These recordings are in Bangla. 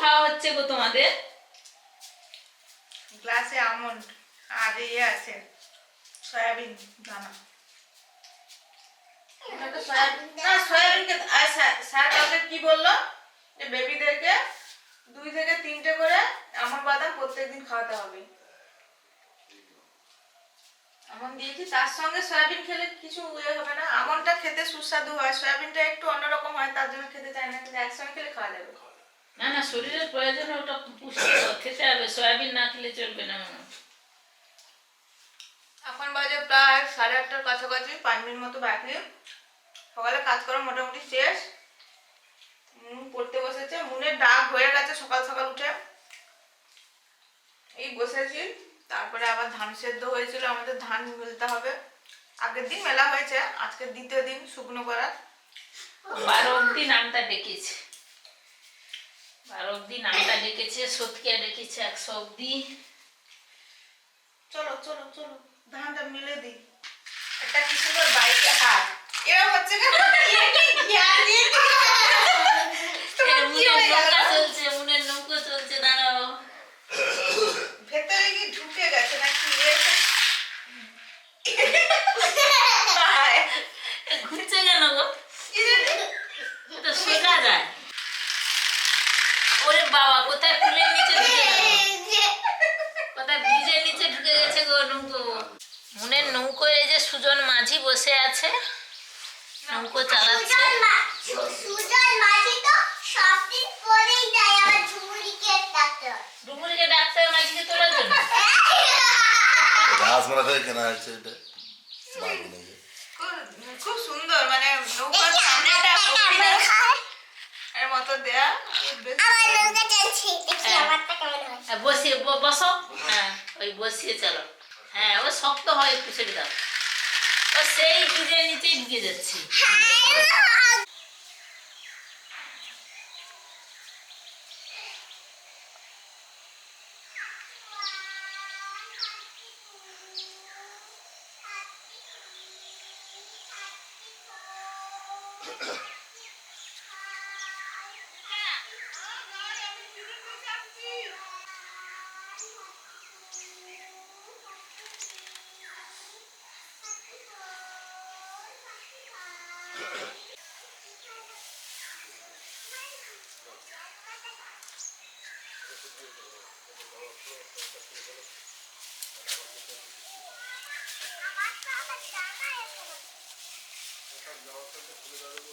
খাওয়া হচ্ছে গো তোমাদের? গ্লাসে আমন্ড আর ইয়ে আছে সয়াবিন দানা। ওটা সয়াবিন না সয়াবিনকে আর স্যার- স্যার কালকে কি বলল? যে বেবিদেরকে দুই থেকে তিনটে করে আমন বাদাম প্রত্যেকদিন খাওয়াতে হবে। আমন দিয়েছি তার সঙ্গে সয়াবিন খেলে কিছু ইয়ে হবে না। আমনটা খেতে সুস্বাদু হয় সয়াবিনটা একটু অন্যরকম হয় তার জন্য খেতে চায় না কিন্তু একসঙ্গে খেলে খাওয়া যাবে। না না শরীরের প্রয়োজনে ওটা পুষ্টি খেতে হবে সয়াবিন না খেলে চলবে না এখন বাজে প্রায় সাড়ে আটটার কাছাকাছি পাঁচ মিনিট মতো বাকি। সকালে কাজ করা মোটামুটি শেষ। পড়তে বসেছে মুনের ডাক হয়ে গেছে সকাল সকাল উঠে। এই বসেছি তারপরে আবার ধান সেদ্ধ হয়েছিল আমাদের ধান মিলতে হবে। আগের দিন মেলা হয়েছে আজকে দ্বিতীয় দিন শুকনো করার। বারো অব্দি নামটা ডেকেছে। বারো অব্দি নামটা ডেকেছে সতকিয়া ডেকেছে একশো অব্দি চলো চলো চলো ধানটা মিলে দিই। একটা কি সুন্দর বাইকে হাত এরকম হচ্ছে চলছে মুনের নৌকো চলছে দাঁড়াও। ভেতরে কি ঢুকে গেছে নাকি হায়। এ ঘুরছে কেন গো কি রে? এটা শেখা যায় ওরে বাবা কোথায় ফুলের নিচে ঢুকে গেল কোথায় ব্রিজের নিচে ঢুকে গেছে গো নৌকো মুনের নৌকোয় এই যে সুজন মাঝি বসে আছে। নৌকো চালাচ্ছে। সুজন মা- সু- সুজন মাঝি তো সব পরেই যায় আমার ঝুমুরিকে ডাকতে। ডুমুরিকে ডাক্তার মাঝিকে তোলার জন্য? থেকে কেনা হচ্ছে এটা। খুব- সুন্দর মানে নৌকার সামনেটা। এর মতো দেয়া আমার নৌকা চলছে দেখি হ্যাঁ। আমারটা কেমন হয়। হ্যাঁ, বসিয়ে বসো হ্যাঁ ওই বসিয়ে চলো হ্যাঁ ও শক্ত হয় একটু ছেড়ে দাও। সেই ব্রিজের নিচেই ঢুকে যাচ্ছে। কাজ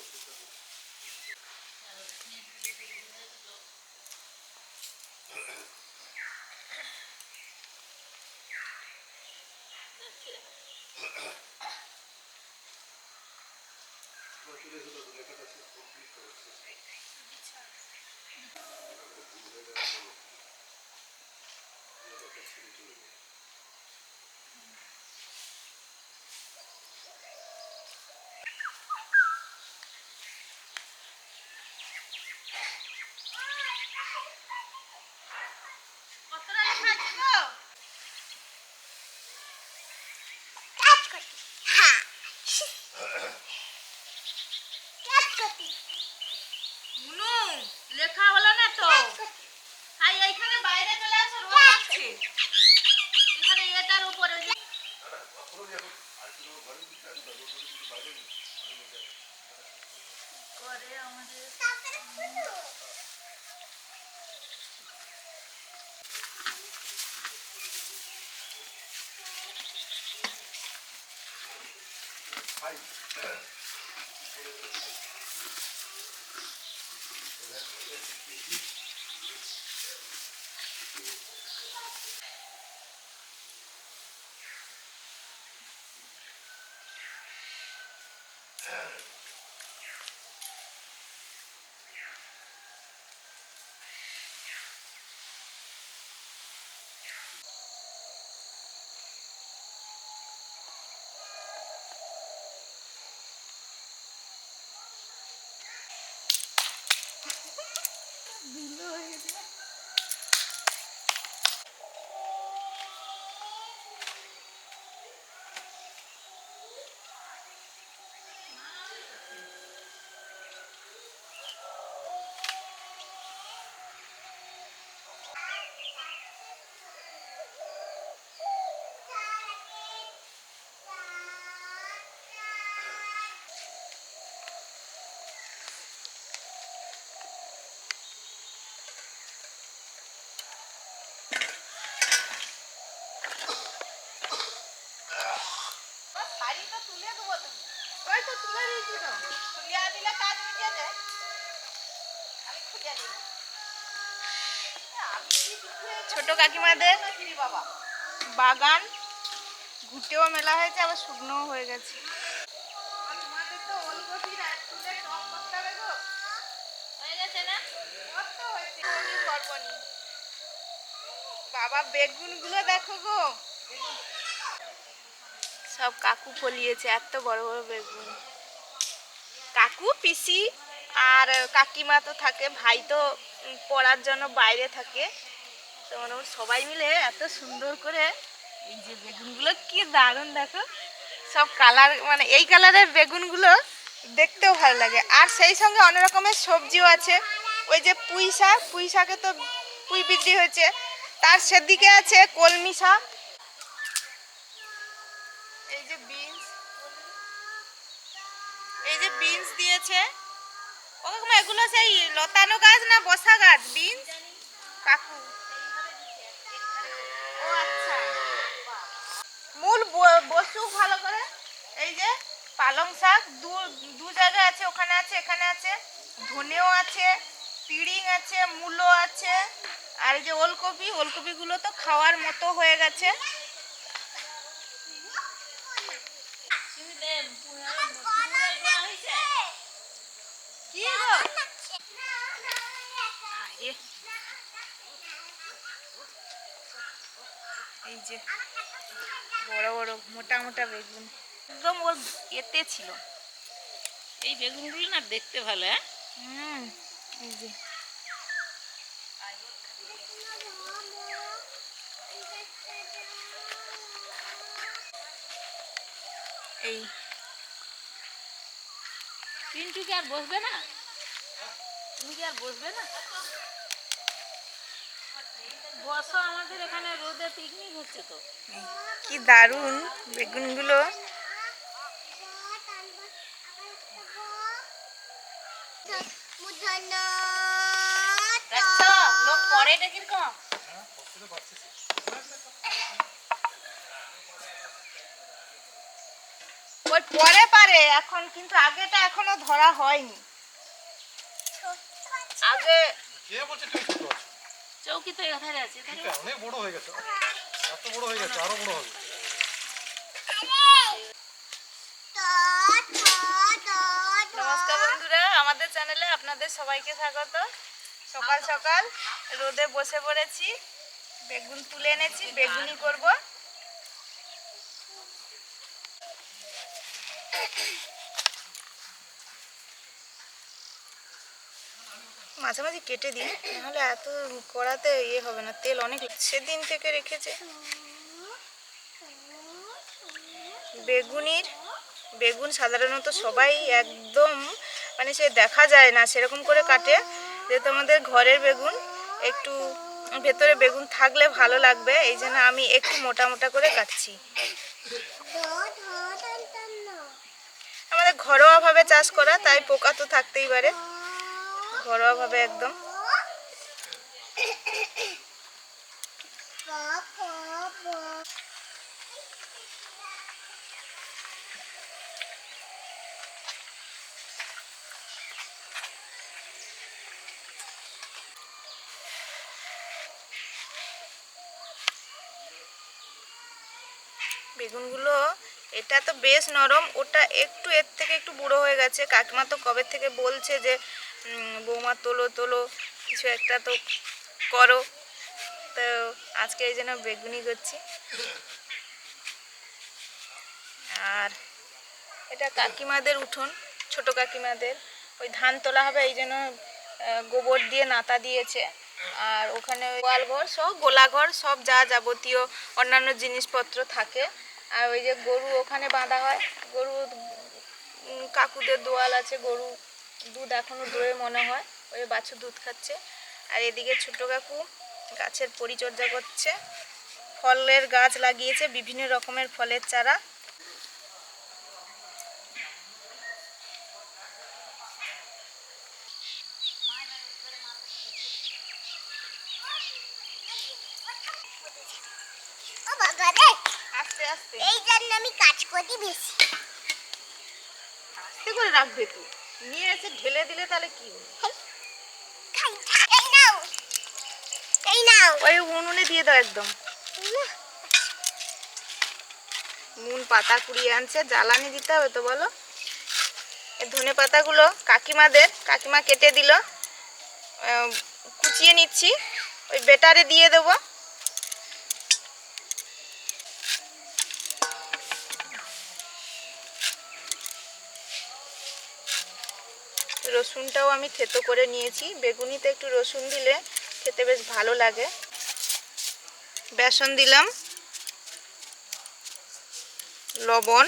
ছোট কাকিমাদের বাগান, ঘুটেও মেলা হয়েছে, আবার শুকনোও হয়ে গেছে। বাবা বেগুনগুলো দেখো গো সব কাকু ফলিয়েছে, এত বড় বড় বেগুন কাকু, পিসি আর কাকিমা তো থাকে, ভাই তো পড়ার জন্য বাইরে থাকে। তো মোটামুটি সবাই মিলে এত সুন্দর করে এই যে বেগুনগুলো, কি দারুণ দেখো। সব কালার মানে এই কালারের বেগুনগুলো দেখতেও ভালো লাগে। আর সেই সঙ্গে অনেক রকমের সবজিও আছে। ওই যে পুঁই শাক, পুঁই শাকে তো পুঁই বিক্রি হয়েছে। তার সেদিকে আছে কলমি শাক এই যে বিনস এই যে বিনস দিয়েছে। ও কাকিমা, এগুলো সেই লতানো গাছ না বসা গাছ? বিনস কাকু। ও আচ্ছা। মূল বসুক ভালো করে এই যে পালং শাক দু দু জায়গায় আছে ওখানে আছে এখানে আছে ধনেও আছে পিড়িং আছে মূলো আছে আর যে ওলকপি ওলকপিগুলো তো খাওয়ার মতো হয়ে গেছে কি গো আরে, এই যে বড় বড় মোটা মোটা বেগুন। একদম ওর এতে ছিল। এই বেগুনগুলো না দেখতে ভালো হ্যাঁ? হুম এই যে। এই। পিন্টু কি আর বসবে না? তুমি কি আর বসবে না? বসো আমাদের এখানে রোদে পিকনিক হচ্ছে তো। কি দারুণ বেগুনগুলো। পরে পারে এখন কিন্তু আগেটা এখনও ধরা হয়নি। আগে কে বলছে তুমি ছোট আছো চৌকি তো এখানে আছে অনেক বড় হয়ে গেছে। এত বড় হয়ে গেছে আরও বড় হবে। নমস্কার বন্ধুরা আমাদের চ্যানেলে আপনাদের সবাইকে স্বাগত। সকাল সকাল রোদে বসে পড়েছি বেগুন তুলে এনেছি বেগুনি করব। মাঝে মাঝে কেটে দিই, নাহলে এত কড়াতে ইয়ে হবে না, তেল অনেক সেদিন থেকে রেখেছে। বেগুনির, বেগুন সাধারণত সবাই একদম মানে সে দেখা যায় না, সেরকম করে কাটে। যেহেতু আমাদের ঘরের বেগুন, একটু ভেতরে বেগুন থাকলে ভালো লাগবে, এই জন্য আমি একটু মোটা মোটা করে কাটছি। আমাদের ঘরোয়াভাবে চাষ করা, তাই পোকা তো থাকতেই পারে। ঘরোয়াভাবে একদম। বেগুনগুলো, এটা তো বেশ নরম, ওটা একটু এর থেকে একটু বুড়ো হয়ে গেছে। কাকিমা তো কবে থেকে বলছে যে বৌমা তোলো তোলো, কিছু একটা তো করো। তো আজকে এই জন্য বেগুনি করছি। আর এটা কাকিমাদের উঠোন, ছোট কাকিমাদের। ওই ধান তোলা হবে, এই জন্য গোবর দিয়ে নাতা দিয়েছে। আর ওখানে গোয়াল ঘর, সব গোলা ঘর, সব যা যাবতীয় অন্যান্য জিনিসপত্র থাকে। আর ওই যে গরু ওখানে বাঁধা হয়। গরু কাকুদের দোয়াল আছে, গরু দুধ এখনও দোয়ে মনে হয়, ওই বাছুর দুধ খাচ্ছে। আর এদিকে ছোট কাকু গাছের পরিচর্যা করছে। ফলের গাছ লাগিয়েছে, বিভিন্ন রকমের ফলের চারা ও বাবা রে আস্তে আস্তে এই জন্য আমি কাজ করি বেশি করে রাখবে তো নিয়ে এসে ঢেলে দিলে তাহলে কি? ওই উনুনে দিয়ে দাও একদম। নুন পাতা কুড়িয়ে আনছে জ্বালানি দিতে হবে তো বলো। এই ধনে পাতাগুলো কাকিমাদের কাকিমা কেটে দিল। কুচিয়ে নিচ্ছি। ওই বেটারে দিয়ে দেবো। রসুনটাও আমি থেতো করে নিয়েছি। বেগুনিতে একটু রসুন দিলে খেতে বেশ ভালো লাগে। বেসন দিলাম। লবণ।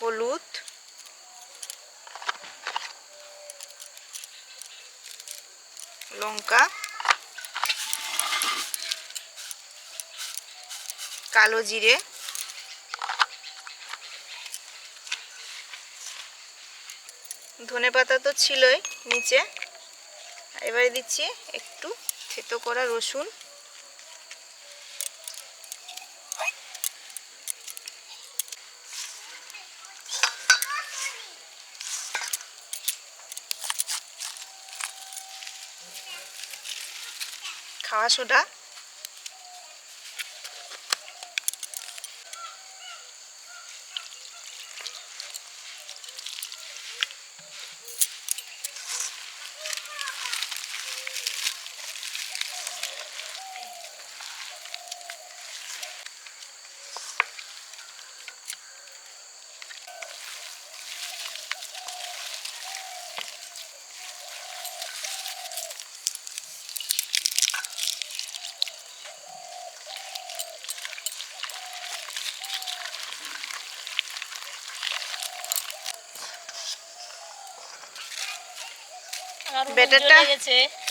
হলুদ। লঙ্কা। কালো জিরে। ধনে পাতা তো ছিলই নিচে। এবারে দিচ্ছি একটু থেতো করা রসুন। খাওয়া সোডা।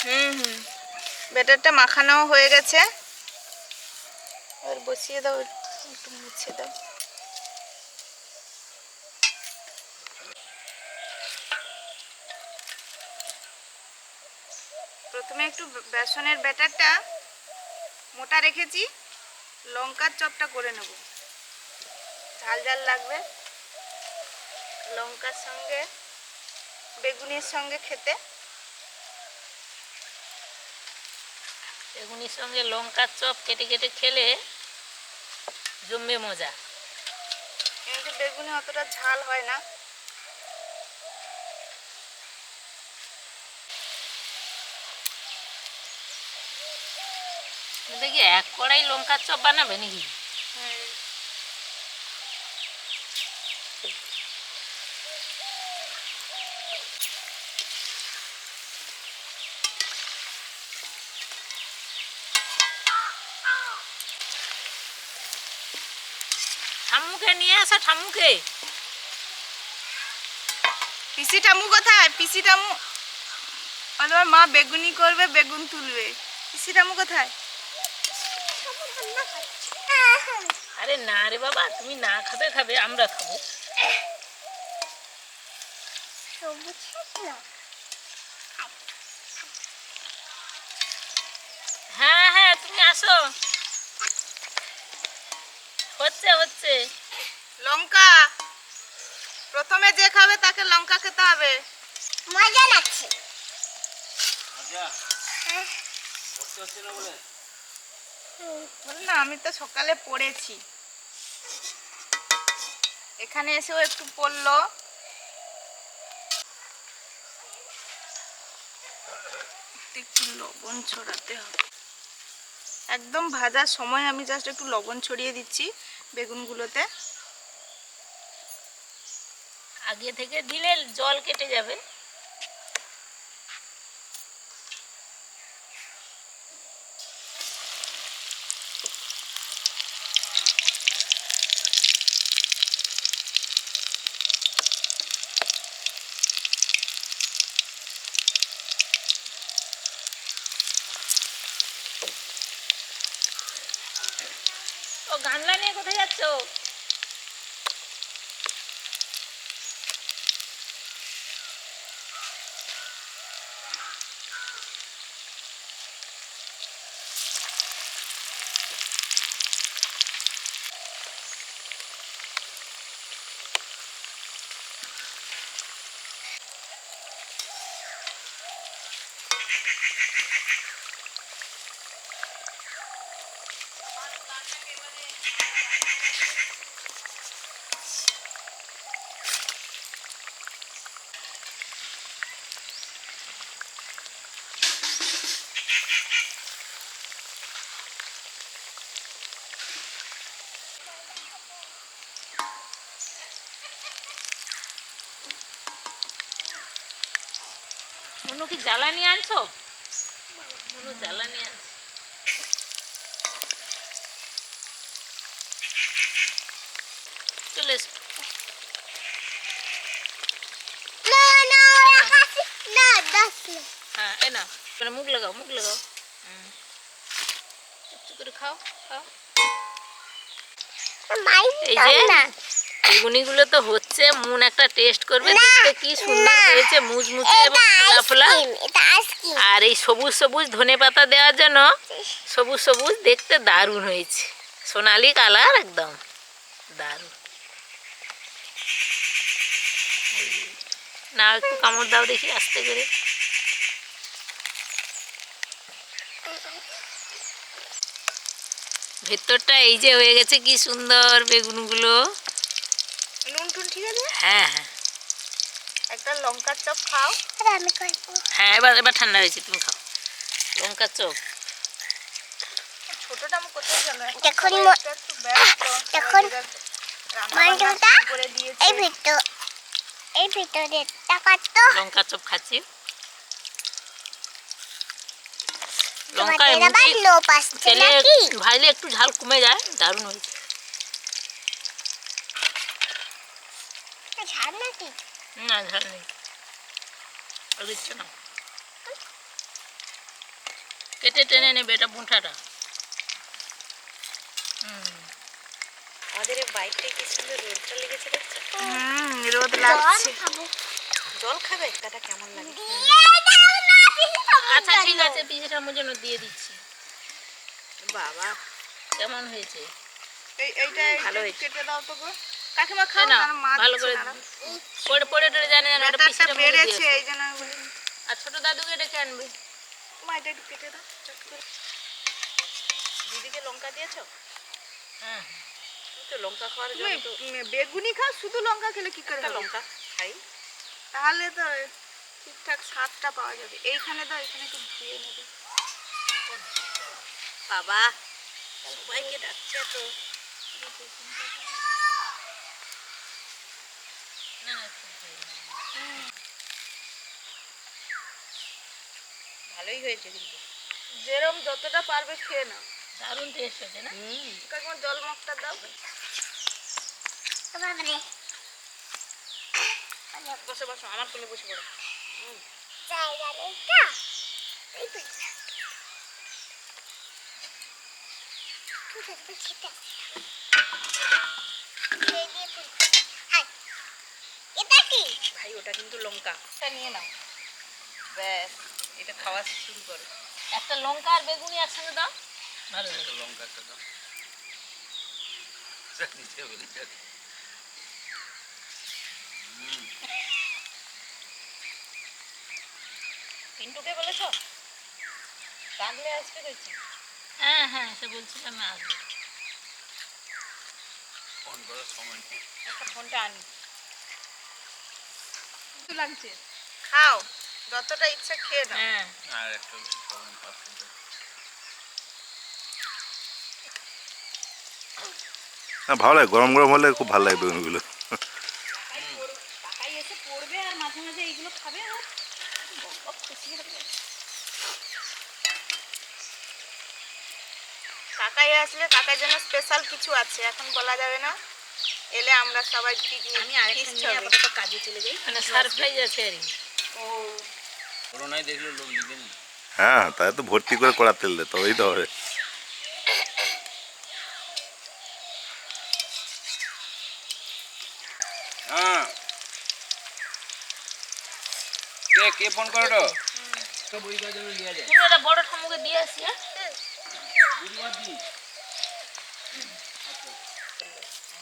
হুম হুম। মাখানো হয়ে গেছে। আর বসিয়ে দাও একটু মুছে দাও। প্রথমে একটু বেসনের ব্যাটারটা মোটা রেখেছি লঙ্কার চপটা করে নেব। ঝাল ঝাল লাগবে। লঙ্কার সঙ্গে বেগুনের সঙ্গে খেতে। বেগুনির সঙ্গে লঙ্কার চপ কেটে কেটে খেলে জমবে মজা। কিন্তু বেগুনে অতটা ঝাল হয় না। দেখি এক কড়াই লঙ্কার চপ বানাবে নাকি? ঠাম্মুকে নিয়ে আসা ঠাম্মুকে। পিসি ঠামু কোথায়? পিসি ঠামু বলে মা বেগুনি করবে বেগুন তুলবে। পিসি ঠামু কোথায়? আরে না রে বাবা তুমি না খাবে খাবে আমরা খাব। সবুজ না হ্যাঁ হ্যাঁ তুমি আসো হচ্ছে হচ্ছে লঙ্কা খাবে তাকে লঙ্কা খেতে হবে। মজা লাগছে। না আমি তো সকালে পড়েছি। এখানে এসেও একটু পড়ল। একটু লবণ ছড়াতে হবে। একদম ভাজার সময় আমি জাস্ট একটু লবণ ছড়িয়ে দিচ্ছি বেগুনগুলোতে। আগে থেকে দিলে জল কেটে যাবে। ও গামলা নিয়ে কোথায় যাচ্ছ? মনু কি জ্বালানি আনছো? মনু জ্বালানি আনছে। চলে না না হ্যাঁ এ না মুখ লাগাও মুখ লাগাও। করে খাও খাও। এই যে বেগুনিগুলো তো হচ্ছে মন একটা টেস্ট করবে দেখতে কি সুন্দর হয়েছে মুচমুচে এবং ফোলা ফোলা। আর এই সবুজ সবুজ ধনে পাতা দেওয়ার জন্য সবুজ সবুজ দেখতে দারুণ হয়েছে। সোনালি কালার একদম দারুণ। না একটু কামড় দাও দেখি আস্তে করে। ভেতরটা এই যে হয়ে গেছে কি সুন্দর বেগুনগুলো। নুন টুন ঠিক আছে? হ্যাঁ হ্যাঁ। একটা লঙ্কার চপ খাও। আমি করব। হ্যাঁ এবার এবার ঠান্ডা হয়েছে তুমি খাও। লঙ্কা চপ। ছোটটা আমি কোথায় দেখুন ম- একটু ব্যস্ত রান্না মাংসটা এই ভিতর এই ভিতরে টাকা তো লঙ্কা চপ খাচ্ছি। লঙ্কা আসছে তেলে ভাজলে একটু ঝাল কমে যায় দারুণ হয়েছে ঝাল নাকি না ঝাল নেই। দিচ্ছে না। কেটে টেনে নেবে এটা বুঁঠাটা আমাদের বাইকটা কি সুন্দর রোদটা লেগেছে হুম রোদ লাগছে। জল খাবে। কেমন লাগে? আচ্ছা ঠিক আছে পিসেটা আমার জন্য দিয়ে দিচ্ছি। বাবা। কেমন হয়েছে? এইটা ভালো ভালো হয়েছে। কেটে দাও তো গো। কাকিমা খাও না ভালো করে পড়ে পড়ে টড়ে জানে না ওটা মুখে বেড়েছে এই জন্য আর ছোট দাদুকে ডেকে আনবে। মা এটা একটু কেটে দাও চট করে। দিদিকে লঙ্কা দিয়েছ? হ্যাঁ। তো লঙ্কা খাওয়ার জন্য তো বেগুনি খাও শুধু লঙ্কা খেলে কি করে লঙ্কা খাই। তাহলে তো ঠিকঠাক স্বাদটা পাওয়া যাবে। এইখানে দাও এখানে একটু ধুয়ে নেবে। বাবা সবাইকে ডাকছে তো না না ঠিক আছে। ভালোই হয়েছে কিন্তু। যেরম যতটা পারবে খেয়ে নাও। দারুণ টেস্ট হয়েছে না? কাকিমা জল মগটা দাও। বসে বসো আমার কোলে বসে পড়ো। ভাই ওটা কিন্তু লঙ্কা। নিয়ে নাও। ব্যাস। এটা খাওয়া শুরু করো। একটা লঙ্কা আর বেগুনি একসঙ্গে দাও। ভালো লাগে। লঙ্কা একটা দাও। পিন্টুকে বলেছ? কাঁদলে আসবে কইছে হ্যাঁ হ্যাঁ সে বলছিলাম আসবে। ফোন করার সময় নেই। একটা ফোনটা আনি। লাগছে। খাও। যতটা ইচ্ছা খেয়ে নাও। হ্যাঁ। আর একটা না ভালো লাগে গরম গরম হলে খুব ভালো লাগে বেগুনগুলো টাকাই এসে পড়বে আর মাঝে মাঝে এইগুলো খাবে আর বক খুশি হবে। কাকাই আসলে কাকার জন্য স্পেশাল কিছু আছে এখন বলা যাবে না। এলে আমরা সবাই পিকনিক আমি আরেকটা নিয়ে আপাতত কাজে চলে যাই। মানে সারপ্রাইজ আছে আর করোনায় দেখলে লোক নিবে হ্যাঁ তাই তো ভর্তি করে কড়া তেল দে তবেই তো হবে। হ্যাঁ। কে কে ফোন করো তো জন্য লিয়া যায় বড় ঠামুকে দিয়ে আসি হ্যাঁ?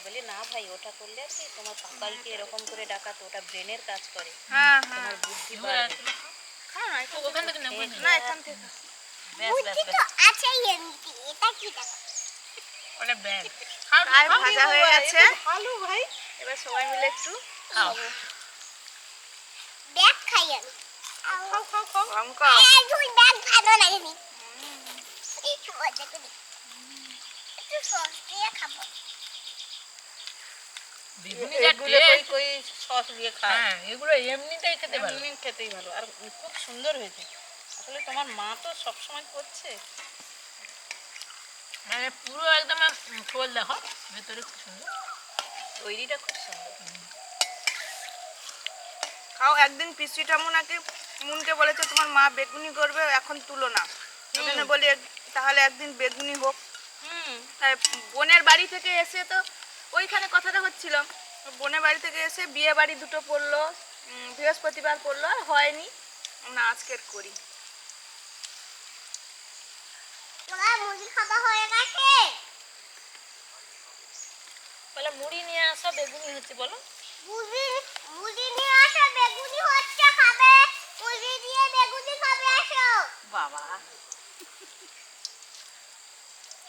বলি না ভাই ওটা করলে আর কি তোমার কাকাইকে এরকম করে ডাকা তো ওটা ব্রেনের কাজ করে। হ্যাঁ হ্যাঁ। তোমার বুদ্ধি হ্যাঁ না এখান থেকে ব্যাস ব্যাস বুদ্ধি তো আছেই এমনি এটা কি দেখো ওটা ব্যাগ প্রায় ভাজা হয়ে গেছে। ভালো ভাই। এবার সবাই মিলে একটু খাও। ব্যাগ খাই আমি। খাও খাও খাও এই তুই ব্যাগ ভালো লাগে নি একটু মজা করি একটু সস দিয়ে খাব। বেগুনি যা এগুলো কই taste, কই সস দিয়ে খায়। হ্যাঁ এগুলো এমনিতেই খেতে ভালো এমনি খেতেই ভালো। আর খুব সুন্দর হয়েছে। আসলে তোমার মা তো সবসময় করছে। মানে পুরো একদম ফোল দেখো ভেতরে খুব সুন্দর। তৈরিটা খুব সুন্দর। খাও একদিন পিসিটা মুনাকে মুনকে বলেছে তোমার মা বেগুনি করবে এখন তুলো না। বলি তাহলে একদিন বেগুনি হোক। হুম। তাই বোনের বাড়ি থেকে এসে তো ওইখানে কথাটা হচ্ছিল বোনের বাড়ি থেকে এসে বিয়ে বাড়ি দুটো পড়ল বৃহস্পতিবার পড়ল আর হয়নি না আজকের করি বলে মুড়ি নিয়ে আসো বেগুনি হচ্ছে বলো। মুড়ি মুড়ি নিয়ে আসো বেগুনি হচ্ছে খাবে। মুড়ি দিয়ে বেগুনি খাবে আসো। বাবা।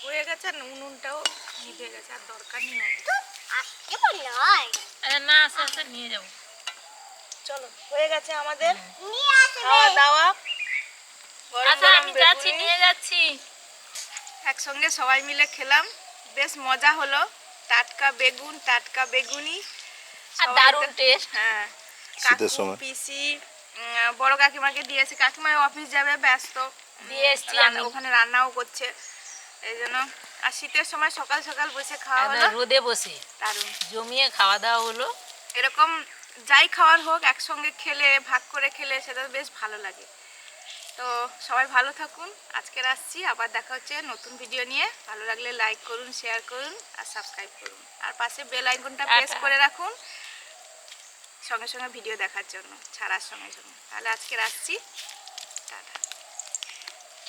হয়ে গেছে উনুনটাও নিভে গেছে আর দরকার নেই আমাদের। আসতে নয়। আরে না আসে আসে নিয়ে যাব চলো হয়ে গেছে আমাদের খাওয়া দাওয়া। আচ্ছা আমি যাচ্ছি নিয়ে যাচ্ছি। একসঙ্গে সবাই মিলে খেলাম। বেশ মজা হলো। টাটকা বেগুন টাটকা বেগুনি। আর দারুণ টেস্ট হ্যাঁ। শীতের কাকু সময়। পিসি বড় কাকিমাকে দিয়েছে। কাকিমা অফিস যাবে ব্যস্ত। দিয়ে এসছি ওখানে রান্নাও করছে। এই জন্য আর শীতের সময় সকাল সকাল বসে খাওয়া হলো। রোদে বসে। দারুণ। জমিয়ে খাওয়া দাওয়া হলো। এরকম যাই খাওয়ার হোক একসঙ্গে খেলে ভাগ করে খেলে সেটা বেশ ভালো লাগে। তো সবাই ভালো থাকুন। আজকের আসছি। আবার দেখা হচ্ছে নতুন ভিডিও নিয়ে। ভালো লাগলে লাইক করুন শেয়ার করুন আর সাবস্ক্রাইব করুন। আর পাশে বেল আইকনটা প্রেস। করে রাখুন। সঙ্গে সঙ্গে ভিডিও দেখার জন্য ছাড়ার সঙ্গে সঙ্গে। তাহলে আজকের আসছি।